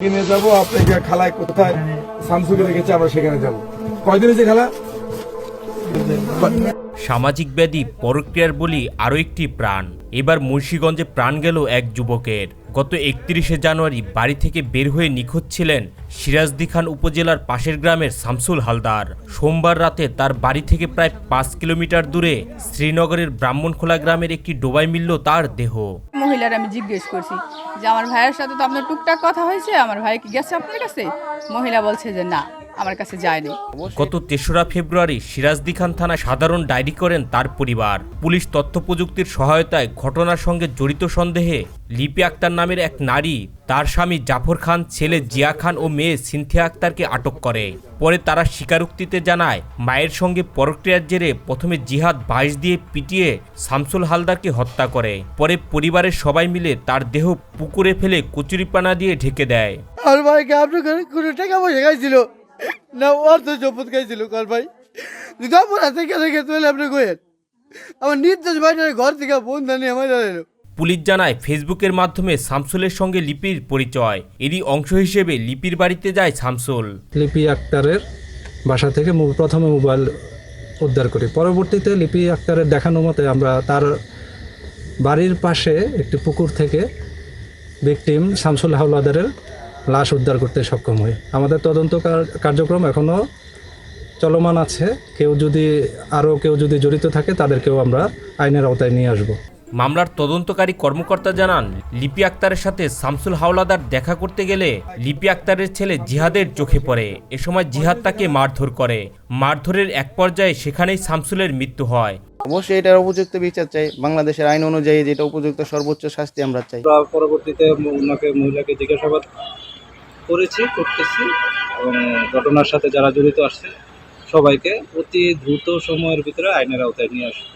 কিনে যাব আপনাকে খালায় কোথায় শামসুকে রেখেছে আমরা সেখানে যাব। কয়দিন হয়েছে খালা? সামাজিক ব্যাধি, পরক্রিয়ার বলি আরও একটি প্রাণ। এবার মুন্সীগঞ্জে প্রাণ গেল এক যুবকের। গত একত্রিশে জানুয়ারি বাড়ি থেকে বের হয়ে নিখোঁজ ছিলেন সিরাজদি খান উপজেলার পাশের গ্রামের শামসুল হালদার। সোমবার রাতে তার বাড়ি থেকে প্রায় পাঁচ কিলোমিটার দূরে শ্রীনগরের ব্রাহ্মণখোলা গ্রামের একটি ডোবায় মিলল তার দেহ। মহিলার আমি জিজ্ঞেস করছি, যে আমার ভাইয়ের সাথে তো আপনার টুকটাক কথা হয়েছে, আমার ভাই কি গেছে আপনার কাছে? মহিলা বলছে যে না। আমার কাছে যায়নি। গত তেসরা ফেব্রুয়ারি সিরাজদি খান থানায় সাধারণ ডায়েরি করেন তার পরিবার। পুলিশ তথ্য প্রযুক্তির সহায়তায় ঘটনার সঙ্গে জড়িত সন্দেহে লিপি আক্তার নামের এক নারী তার স্বামী জাফর খান ছেলে জিয়া খান ও মেয়ে সিনথিয়া আক্তারকে আটক করে। পরে তারা স্বীকারোক্তিতে জানায় মায়ের সঙ্গে পরক্রিয়ার জেরে প্রথমে জিহাদ বাইশ দিয়ে পিটিয়ে শামসুল হালদারকে হত্যা করে। পরে পরিবারের সবাই মিলে তার দেহ পুকুরে ফেলে কচুরিপানা দিয়ে ঢেকে দেয়। আর ভাইকে আপনার ঘরে টাকা পয়সা খাইছিল? না অর্থ সম্পদ খাইছিল কর ভাই। যদি গেছে তাহলে আপনি কয়েন আমার নির্দেশ ভাইটার ঘর থেকে ফোন জানি আমার জানেন পুলিশ জানায় ফেসবুকের মাধ্যমে শামসুলের সঙ্গে লিপির পরিচয়। এরই অংশ হিসেবে লিপির বাড়িতে যায় শামসুল। লিপি আক্তারের বাসা থেকে মো- প্রথমে মোবাইল উদ্ধার করি। পরবর্তীতে লিপি আক্তারের দেখানো মতে আমরা তার বাড়ির পাশে একটি পুকুর থেকে ভিকটিম শামসুল হাওলাদারের লাশ উদ্ধার করতে সক্ষম হই। আমাদের তদন্ত কার- কার্যক্রম এখনও চলমান আছে। কেউ যদি আরও কেউ যদি জড়িত থাকে তাদেরকেও আমরা আইনের আওতায় নিয়ে আসব। মামলার তদন্তকারী কর্মকর্তা জানান লিপি আক্তারের সাথে শামসুল হাওলাদার দেখা করতে গেলে লিপি আক্তারের ছেলে জিহাদের চোখে পড়ে। এ সময় জিহাদ তাকে মারধর করে। মারধরের এক পর্যায়ে সেখানেই শামসুলের মৃত্যু হয়। অবশ্যই এটার উপযুক্ত বিচার চাই। বাংলাদেশের আইন অনুযায়ী যেটা উপযুক্ত সর্বোচ্চ শাস্তি আমরা চাই। পরবর্তীতে ওনাকে মহিলাকে জিজ্ঞাসাবাদ করেছি, করতেছি এবং ঘটনার সাথে যারা জড়িত আসছে সবাইকে অতি দ্রুত সময়ের ভিতরে আইনের আওতায় নিয়ে আসব।